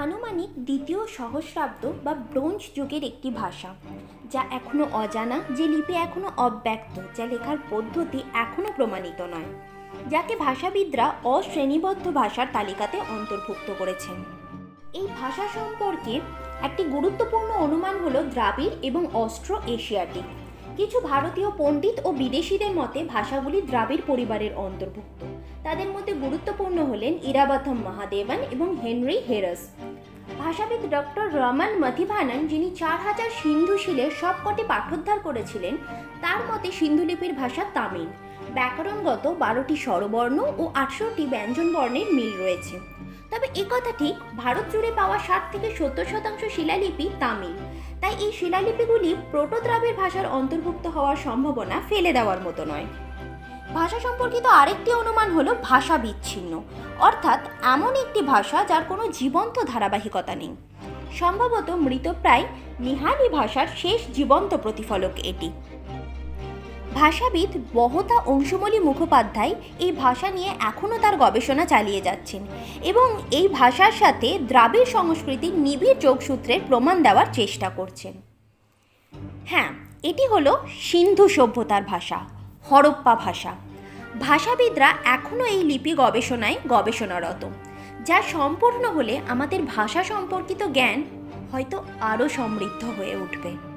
আনুমানিক দ্বিতীয় সহস্রাব্দ বা ব্রোঞ্জ যুগের একটি ভাষা, যা এখনও অজানা, যে লিপি এখনও অব্যক্ত, যা লেখার পদ্ধতি এখনও প্রমাণিত নয়, যাকে ভাষাবিদরা অশ্রেণীবদ্ধ ভাষার তালিকাতে অন্তর্ভুক্ত করেছেন। এই ভাষা সম্পর্কে একটি গুরুত্বপূর্ণ অনুমান হল দ্রাবিড় এবং অস্ট্রো এশিয়াটিক কিছু ভারতীয় পণ্ডিত ও বিদেশিদের মতে ভাষাগুলি দ্রাবিড় পরিবারের অন্তর্ভুক্ত। তাদের মধ্যে গুরুত্বপূর্ণ হলেন ইরাবথম মহাদেবন এবং হেনরি হেরাস। ভাষাবিদ ডক্টর রমান মথিভানন যিনি চার হাজার সিন্ধু শিলের সবকটি পাঠোদ্ধার করেছিলেন, তার মতে সিন্ধুলিপির ভাষা তামিল। ব্যাকরণগত বারোটি স্বরবর্ণ ও আটশোটি ব্যঞ্জনবর্ণের মিল রয়েছে। তবে একথা ঠিক, ভারত জুড়ে পাওয়া ষাট থেকে সত্তর শতাংশ শিলালিপি তামিল। তাই এই শিলালিপিগুলি প্রোটোদ্রাবিড় ভাষার অন্তর্ভুক্ত হওয়ার সম্ভাবনা ফেলে দেওয়ার মতো নয়। ভাষা সম্পর্কিত আরেকটি অনুমান হলো ভাষা বিচ্ছিন্ন। অর্থাৎ এমন একটি ভাষা যার কোনো জীবন্ত ধারাবাহিকতা নেই। সম্ভবত মৃতপ্রায় নিহালি ভাষার শেষ জীবন্ত প্রতিফলক এটি। ভাষাবিদ বহতা অংশুমলী মুখোপাধ্যায় এই ভাষা নিয়ে এখনও তার গবেষণা চালিয়ে যাচ্ছেন এবং এই ভাষার সাথে দ্রাবিড় সংস্কৃতির নিবিড় যোগসূত্রের প্রমাণ দেওয়ার চেষ্টা করছেন। হ্যাঁ এটি হলো সিন্ধু সভ্যতার ভাষা। হরপ্পা ভাষা। ভাষাবিদরা এখনও এই লিপি গবেষণায় গবেষণারত, যা সম্পূর্ণ হলে আমাদের ভাষা সম্পর্কিত জ্ঞান হয়তো আরও সমৃদ্ধ হয়ে উঠবে।